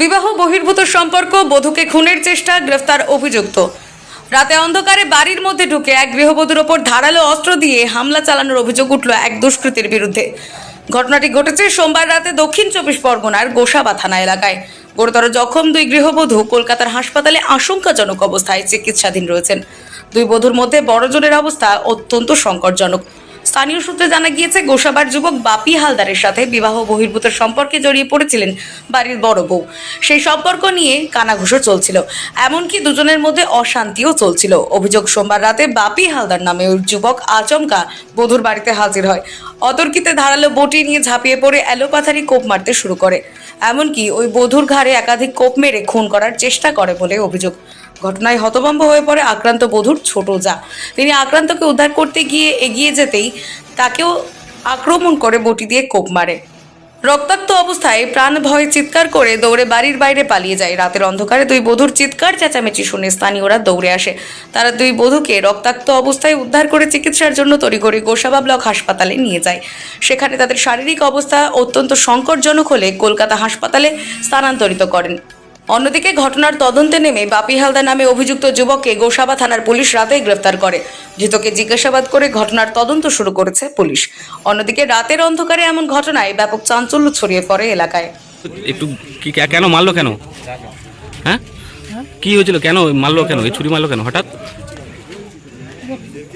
বিবাহ বহির্ভূত সম্পর্ক, বধূকে খুনের চেষ্টা, গ্রেফতার অভিযুক্ত। রাতে অন্ধকারে বাড়ির মধ্যে ঢুকে এক গৃহবধূর ওপর ধারালো অস্ত্র দিয়ে হামলা চালানোর অভিযোগ উঠল এক দুষ্কৃতীর বিরুদ্ধে। ঘটনাটি ঘটেছে সোমবার রাতে দক্ষিণ চব্বিশ পরগনার গোসাবা থানা এলাকায়। গুরুতর জখম দুই গৃহবধূ কলকাতার হাসপাতালে আশঙ্কাজনক অবস্থায় চিকিৎসাধীন রয়েছেন। দুই বধূর মধ্যে বড়জনের অবস্থা অত্যন্ত সংকটজনক। স্থানীয় সূত্রে জানা গিয়েছে, গোসাবার যুবক বাপি হালদারের সাথে বিবাহ বহির্ভূত সম্পর্কে জড়িয়ে পড়েছিলেন বাড়ির বড় বউ। সেই সম্পর্ক নিয়ে কানাঘুষো চলছিল। এমনকি দুজনের মধ্যে অশান্তিও চলছিল। অভিযোগ সোমবার রাতে বাপি হালদার নামে ওই যুবক আচমকা বধুর বাড়িতে হাজির হয়। অতর্কিতে ধারালো বটি নিয়ে ঝাঁপিয়ে পড়ে এলোপাথারি কোপ মারতে শুরু করে। এমনকি ওই বধুর ঘাড়ে একাধিক কোপ মেরে খুন করার চেষ্টা করে বলে অভিযোগ। ঘটনায় হতভম্ব হয়ে পড়ে আক্রান্ত বধূর ছোট যা। তিনি আক্রান্তকে উদ্ধার করতে গিয়ে এগিয়ে যেতেই তাকেও আক্রমণ করে বটি দিয়ে কোপ মারে। রক্তাক্ত অবস্থায় প্রাণ ভয়ে চিৎকার করে দৌড়ে বাড়ির বাইরে পালিয়ে যায়। রাতের অন্ধকারে দুই বধূর চিৎকার চেঁচামেচি শুনে স্থানীয়রা দৌড়ে আসে। তারা দুই বধূকে রক্তাক্ত অবস্থায় উদ্ধার করে চিকিৎসার জন্য তড়িঘড়ি গোসাবা ব্লক হাসপাতালে নিয়ে যায়। সেখানে তাদের শারীরিক অবস্থা অত্যন্ত সংকটজনক হলে কলকাতা হাসপাতালে স্থানান্তরিত করেন। অন্যদিকে ঘটনার তদন্তে নেমে বাপি হালদার নামে অভিযুক্ত যুবককে গোসাবা থানার পুলিশ রাতেই গ্রেফতার করে। ধৃতকে জিজ্ঞাসাবাদ করে ঘটনার তদন্ত শুরু করেছে পুলিশ। অন্যদিকে রাতের অন্ধকারে এমন ঘটনায় ব্যাপক চাঞ্চল্য ছড়িয়ে পড়ে এলাকায়। একটু কি কেন মারলো কেন? হ্যাঁ? কি হয়েছিল? কেন মারলো কেন? এই ছুরি মারলো কেন হঠাৎ?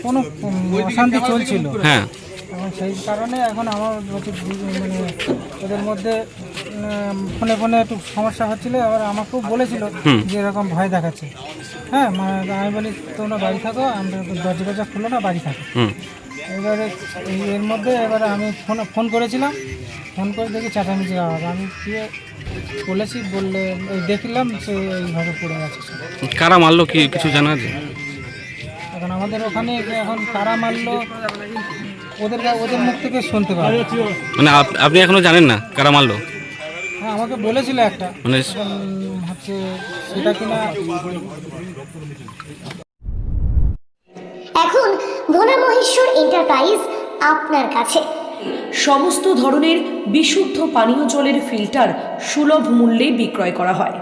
কোনো অশান্তি চলছিল। হ্যাঁ। সেই কারণে এখন আমার মানে ওদের মধ্যে ফোনে ফোনে একটু সমস্যা হচ্ছিল আবার আমাকেও বলেছিল যে এরকম ভয় দেখাচ্ছে। হ্যাঁ মানে আমি বলি তোমরা বাড়ি থাকো আমরা দরজা দরজা খুলো না বাড়ি থাকো। এবারে এর মধ্যে এবারে আমি ফোন ফোন করেছিলাম ফোন করে দেখি চেঁচামেচি আওয়াজ। আমি গিয়ে বলেছি বললে এই দেখলাম সে এইভাবে পড়ে গেছে কারা মারলো কি কিছু জানা আছে? এখন আমাদের ওখানে এখন কারা মারলো ওদের ওদের মুখ থেকে শুনতে পাবো। মানে আপনি এখনও জানেন না কারা মারলো? হ্যাঁ আমাকে বলেছিল একটা। মানে হচ্ছে সেটা কিনা এখন ভোলা মহেশ্বর এন্টারপ্রাইজ আপনার কাছে। সমস্ত ধরনের বিশুদ্ধ পানীয় জলের ফিল্টার সুলভ মূল্যে বিক্রয় করা হয়।